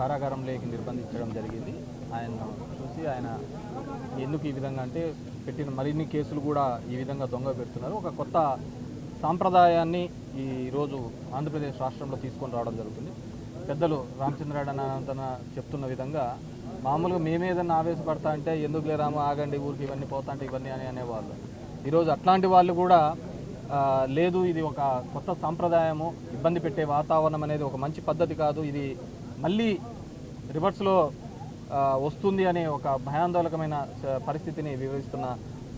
కారాగారంలోకి నిర్బంధించడం జరిగింది. ఆయన చూసి ఆయన ఎందుకు ఈ విధంగా అంటే పెట్టిన మరిన్ని కేసులు కూడా ఈ విధంగా దొంగ పెడుతున్నారు. ఒక కొత్త సాంప్రదాయాన్ని ఈరోజు ఆంధ్రప్రదేశ్ రాష్ట్రంలో తీసుకొని రావడం జరుగుతుంది. పెద్దలు రామచంద్రారాయణ అనంతన చెప్తున్న విధంగా మామూలుగా మేమేదన్నా ఆవేశపడతా అంటే ఎందుకు లేరాము ఆగండి ఊరికి ఇవన్నీ పోతా అంటే ఇవన్నీ అని అనేవాళ్ళు. ఈరోజు అట్లాంటి వాళ్ళు కూడా లేదు ఇది ఒక కొత్త సాంప్రదాయము ఇబ్బంది పెట్టే వాతావరణం అనేది ఒక మంచి పద్ధతి కాదు ఇది మళ్ళీ రివర్స్లో వస్తుంది అనే ఒక భయాందోళకమైన పరిస్థితిని వివరిస్తున్న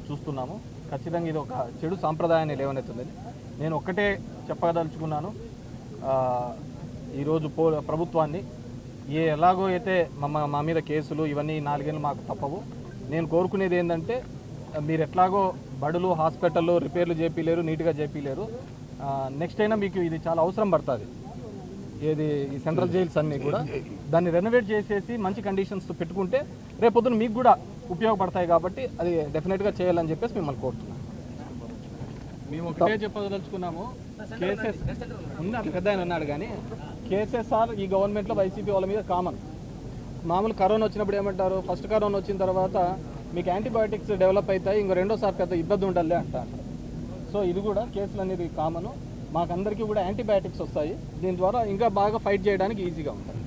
చూస్తున్నాము. ఖచ్చితంగా ఇది ఒక చెడు సాంప్రదాయాన్ని లేవనెత్తుంది నేను ఒక్కటే చెప్పదలుచుకున్నాను. ఈరోజు పో ప్రభుత్వాన్ని ఏ ఎలాగో అయితే మమ్మ మా మీద కేసులు ఇవన్నీ నాలుగేళ్ళు మాకు తప్పవు. నేను కోరుకునేది ఏంటంటే మీరు ఎట్లాగో బడులు హాస్పిటల్లో రిపేర్లు చేపిలేరు నీట్గా చేపిలేరు. నెక్స్ట్ అయినా మీకు ఇది చాలా అవసరం పడుతుంది. ఏది ఈ సెంట్రల్ జైల్స్ అన్నీ కూడా దాన్ని రెనోవేట్ చేసేసి మంచి కండిషన్స్ పెట్టుకుంటే రేపొద్దున మీకు కూడా ఉపయోగపడతాయి కాబట్టి అది డెఫినెట్గా చేయాలని చెప్పేసి మిమ్మల్ని కోరుతున్నాను మేము ఒకటే చెప్పదలుచుకున్నాము. కేసెస్ పెద్ద ఆయన ఉన్నాడు కానీ. కేసెస్ ఆర్ ఈ గవర్నమెంట్లో వైసీపీ వాళ్ళ మీద కామన్ మామూలు కరోనా వచ్చినప్పుడు ఏమంటారు? ఫస్ట్ కరోనా వచ్చిన తర్వాత మీకు యాంటీబయాటిక్స్ డెవలప్ అవుతాయి ఇంకో రెండోసారి పెద్ద ఇబ్బంది ఉండాలి అంటారు. సో ఇది కూడా కేసులు అనేది కామన్ మాకందరికీ కూడా యాంటీబయాటిక్స్ వస్తాయి. దీని ద్వారా ఇంకా బాగా ఫైట్ చేయడానికి ఈజీగా ఉంటుంది.